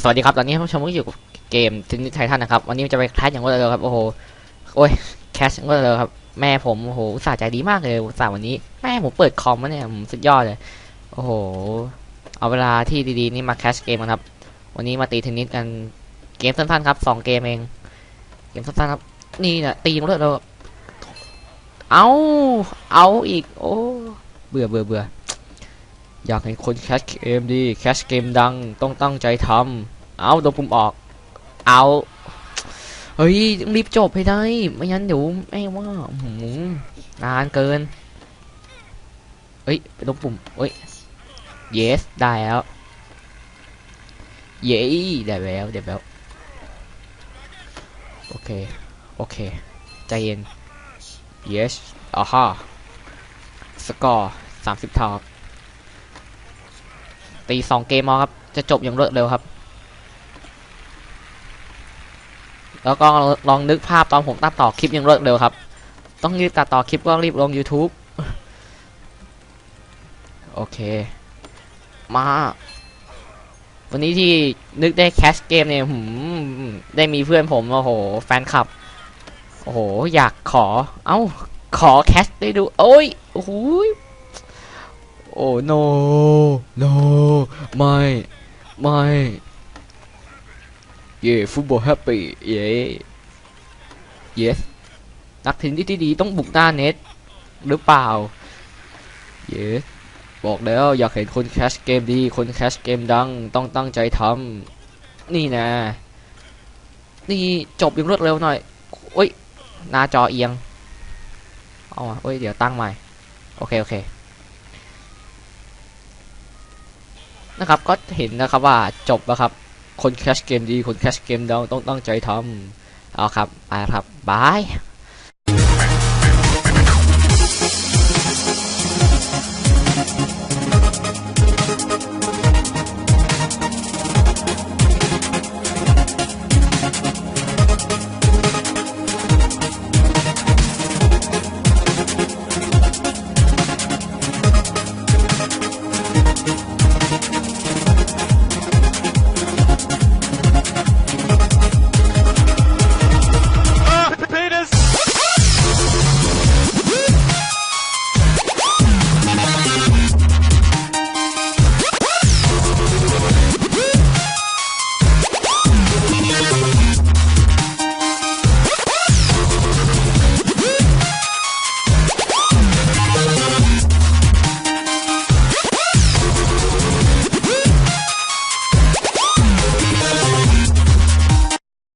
สวัสดีครับ ตอนนี้ผู้ชมก็อยู่กับเกมทินิไททันนะครับ วันนี้จะไปแคสอย่างรวดเร็วครับ โอ้โห โอ้ย แคสอย่างรวดเร็วครับ แม่ผม โอ้โห อุตส่าห์ใจดีมากเลย อุตส่าห์วันนี้ แม่ผมเปิดคอมมาเนี่ยผมสุดยอดเลย โอ้โห เอาเวลาที่ดีๆ นี่มาแคสเกมกันครับ วันนี้มาตีเทนนิสกัน เกมสั้นๆครับสองเกมเอง เกมสั้นๆครับ นี่นะตีอย่างรวดเร็ว เอา เอาอีก โอ้ เบื่อเบื่อเบื่อ อยากเห็นคนแคสเกมดีแคสเกมดังต้องตั้งใจทำเอาโดนปุ่มออก เอาเฮ้ยรีบจบให้ได้ ไม่งั้นเดี๋ยวแม่ว่าหือนานเกินเฮ้ยไปตรงปุ่มเฮ้ย yes ได้แล้ว เย้ได้แล้วได้แล้ว โอเค โอเค ใจเย็น yes อ่าฮะสกอร์สามสิบเท่า ตีสองเกมเอาครับ จะจบอย่างรวดเร็วครับ แล้วก็ลองนึกภาพตอนผมตัดต่อคลิปอย่างรวดเร็วครับ ต้องรีบตัดต่อคลิปก็รีบลง YouTube โอเค มา วันนี้ที่นึกได้แคสเกมเนี่ยหืมได้มีเพื่อนผมโอ้โห แฟนคลับ โอ้โห อยากขอ เอ้า ขอแคสได้ดู โอ้ยโอ้โหย โอ้ no no ไม่ไม่เย่ฟุตบอลแฮปปี้เย่ yes นักเทนนิสที่ดีต้องบุกหน้าเน็ตหรือเปล่า yes บอกแล้วอยากเห็นคนแคชเกมดี คนแคชเกมดังต้องตั้งใจทำนี่นะ นี่จบย่างรวดเร็วหน่อยโอ้ยหน้าจอเอียงเอาอะโอ้ยเดี๋ยวตั้งใหม่ โอเค โอเค นะครับก็เห็นนะครับว่าจบแล้วครับ คนแคชเกมดีคนแคชเกมเราต้องตั้งใจทำเอาครับไปครับบาย